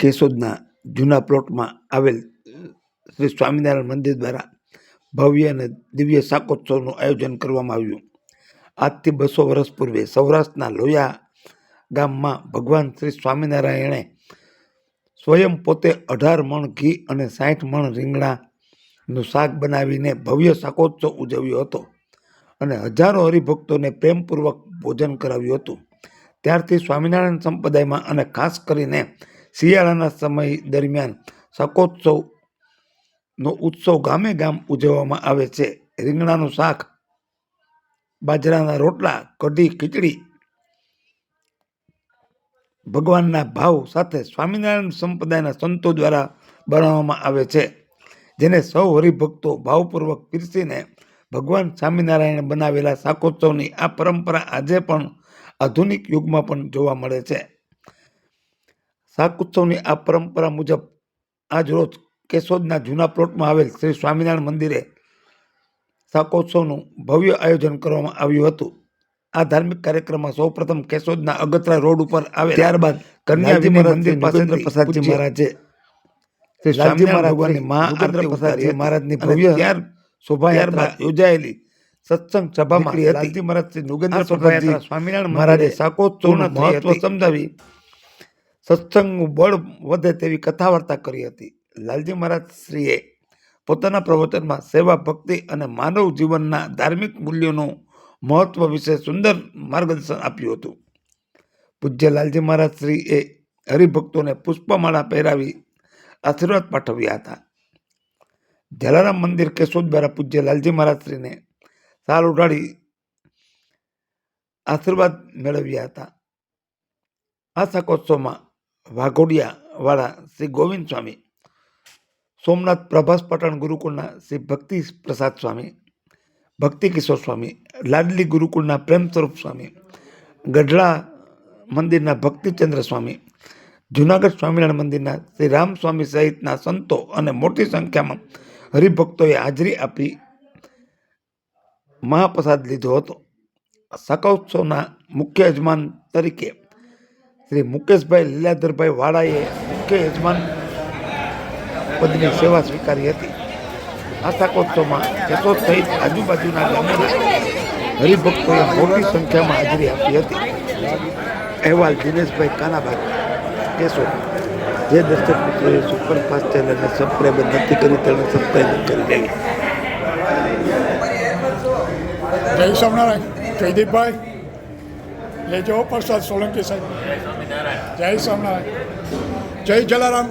કેશોદના જૂના પ્લોટમાં આવેલ શ્રી સ્વામિનારાયણ મંદિર દ્વારા ભવ્ય અને દિવ્ય શાકોત્સવનું આયોજન કરવામાં આવ્યું. આજથી બસો વર્ષ પૂર્વે સૌરાષ્ટ્રના લોયા ગામમાં ભગવાન શ્રી સ્વામિનારાયણે સ્વયં પોતે અઢાર મણ ઘી અને સાઠ મણ રીંગણાનું શાક બનાવીને ભવ્ય શાકોત્સવ ઉજવ્યો હતો અને હજારો હરિભક્તોને પ્રેમપૂર્વક ભોજન કરાવ્યું હતું. ત્યારથી સ્વામિનારાયણ સંપ્રદાયમાં અને ખાસ કરીને શિયાળાના સમય દરમિયાન શાકોત્સવનો ઉત્સવ ગામે ગામ ઉજવવામાં આવે છે. રીંગણાનું શાક, બાજરાના રોટલા, કઢી, ખીચડી ભગવાનના ભાવ સાથે સ્વામિનારાયણ સંપ્રદાયના સંતો દ્વારા બનાવવામાં આવે છે, જેને સૌ હરિભક્તો ભાવપૂર્વક પીરસીને ભગવાન સ્વામિનારાયણે બનાવેલા શાકોત્સવની આ પરંપરા આજે પણ આધુનિક યુગમાં પણ જોવા મળે છે. શાકોત્સવની આ પરંપરા મુજબ આજ રોજ કેશોદના જૂના પ્લોટમાં આવેલ શ્રી સ્વામિનારાયણ મંદિરે શાકોત્સવનું ભવ્ય આયોજન કરવામાં આવ્યું હતું. આ ધાર્મિક કાર્યક્રમમાં સૌપ્રથમ કેશોદના અગતરા રોડ ઉપર આવે ત્યારબાદ કન્યાજી મંદિર પાસેન્દ્ર પ્રસાદજી મહારાજે શ્રી સ્વામિનારાયણ ભગવાનની મહાઆરતી પ્રસાદજી મહારાજની ભવ્ય ત્યાર શોભાયાત્રા યોજાયેલી સત્સંગ સભામાં લાલજી મહારાજ શ્રી નુગેન્દ્ર પ્રસાદજી સ્વામિનારાયણ મહારાજે શાકોત્સવના મહત્વ સમજાવી સત્સંગનું બળ વધે તેવી કથા વાર્તા કરી હતી. લાલજી મહારાજ શ્રીએ પોતાના પ્રવચનમાં સેવા, ભક્તિ અને માનવ જીવનના ધાર્મિક મૂલ્યોનું મહત્વ વિશે સુંદર માર્ગદર્શન આપ્યું હતું. પૂજ્ય લાલજી મહારાજ શ્રીએ હરિભક્તોને પુષ્પમાળા પહેરાવી આશીર્વાદ પાઠવ્યા હતા. જલારામ મંદિર કેશોદ દ્વારા પૂજ્ય લાલજી મહારાજ શ્રીને સાલ ઉડાડી આશીર્વાદ મેળવ્યા હતા. આ શાકોત્સવમાં વાઘોડિયા વાળા શ્રી ગોવિંદ સ્વામી, સોમનાથ પ્રભાસ પટણ ગુરુકુળના શ્રી ભક્તિ પ્રસાદ સ્વામી, ભક્તિ કિશોર સ્વામી, લાડલી ગુરુકુળના પ્રેમ સ્વરૂપ સ્વામી, ગઢડા મંદિરના ભક્તિચંદ્ર સ્વામી, જુનાગઢ સ્વામિનારાયણ મંદિરના શ્રી રામ સ્વામી સહિતના સંતો અને મોટી સંખ્યામાં હરિભક્તોએ હાજરી આપી મહાપ્રસાદ લીધો હતો. શાકોત્સવના મુખ્ય યજમાન તરીકે શ્રી મુકેશભાઈ લીલાધરભાઈ વાળાએ મુખ્ય યજમાન પદની સેવા સ્વીકારી હતી. આ શાકોત્સવમાં કેશોદ સહિત આજુબાજુના ગામોના હરિભક્તોએ મોટી સંખ્યામાં હાજરી આપી હતી. અહેવાલ દિનેશભાઈ કાનાભાઈ કેશો જે દર્શક મિત્રોએ સુપરફાસ્ટ ચેનલને સબસ્ક્રાઈબ નથી કરી તેને સબસ્ક્રાઈબ કરી લેવી. જય સ્વામિનારાયણ. જયદીપભાઈ. લેજો પ્રસાદ સોલંકી સાહેબ. જય સ્વામિનારાયણ. જય જલારામ.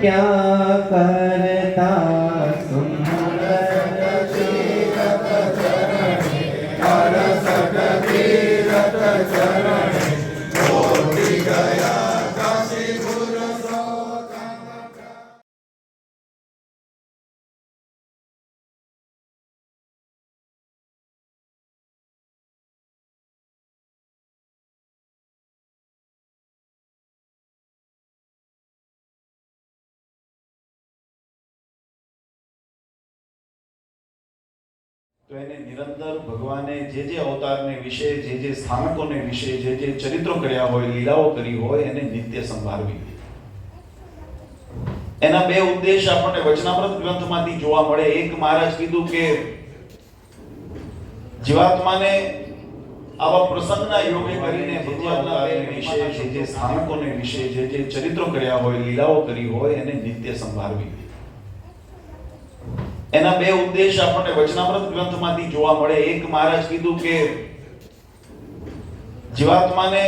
क्या તો એને નિરંતર ભગવાને જે જે અવતારને વિશે, જે જે સ્થાનકોને વિશે, જે જે ચરિત્રો કર્યા હોય, લીલાઓ કરી હોય, એને નિત્ય સંભાળવી. એના બે ઉદ્દેશ આપણને વચનામૃત ગ્રંથમાંથી જોવા મળે. એક મહારાજ કીધું કે જીવાત્માને આવા પ્રસંગના યોગે કરીને ભગવાનના વિશે, જે જે સ્થાનકોને વિશે, જે જે ચરિત્રો કર્યા હોય, લીલાઓ કરી હોય, એને નિત્ય સંભાળવી. એના બે ઉદ્દેશ આપણને વચનામૃત ગ્રંથમાંથી જોવા મળે. એક મહારાજ કીધું કે જીવાત્માને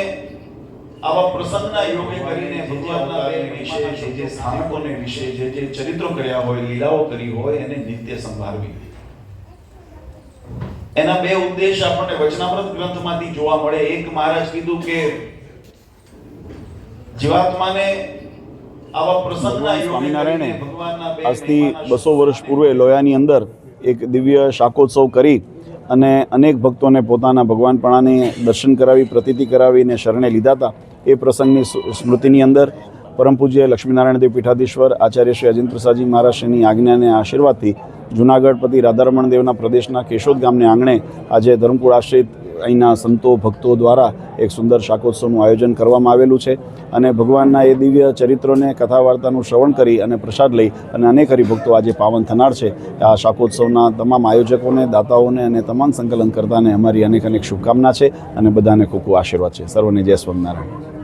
આવા પ્રસંગના યોગે કરીને ભગવાનના પ્રેમ વિશે જે જે સ્થાનકોને વિશે જે જે ચરિત્રો કર્યા હોય, લીલાઓ કરી હોય, એને નિત્ય સંભાળવી. એના બે ઉદ્દેશ આપણને વચનામૃત ગ્રંથમાંથી જોવા મળે. એક મહારાજ કીધું કે જીવાત્માને સ્વામિનારાયણે આજથી બસો વર્ષ પૂર્વે લોયાની અંદર એક દિવ્ય શાકોત્સવ કરી અને અનેક ભક્તોને પોતાના ભગવાનપણાને દર્શન કરાવી પ્રતીતિ કરાવીને શરણે લીધા હતા. એ પ્રસંગની સ્મૃતિની અંદર પરમ પૂજ્ય લક્ષ્મીનારાયણ દેવ પીઠાધીશ્વર આચાર્ય શ્રી અજેન્દ્ર પ્રસાદજી મહારાજશ્રીની આજ્ઞાને આશીર્વાદથી જુનાગઢ પતિ રાધારમણ દેવના પ્રદેશના કેશોદ ગામને આંગણે આજે ધર્મકુળ આશ્રિત અહીંના સંતો ભક્તો દ્વારા એક સુંદર શાકોત્સવનું આયોજન કરવામાં આવેલું છે અને ભગવાનના એ દિવ્ય ચરિત્રોને કથા વાર્તાનું શ્રવણ કરી અને પ્રસાદ લઈ અને અનેક હરિભક્તો આજે પાવન થનાર છે. આ શાકોત્સવના તમામ આયોજકોને, દાતાઓને અને તમામ સંકલન કરતાને અમારી અનેક અનેક શુભકામના છે અને બધાને ખૂબ ખૂબ આશીર્વાદ છે. સર્વને જય સ્વામિનારાયણ.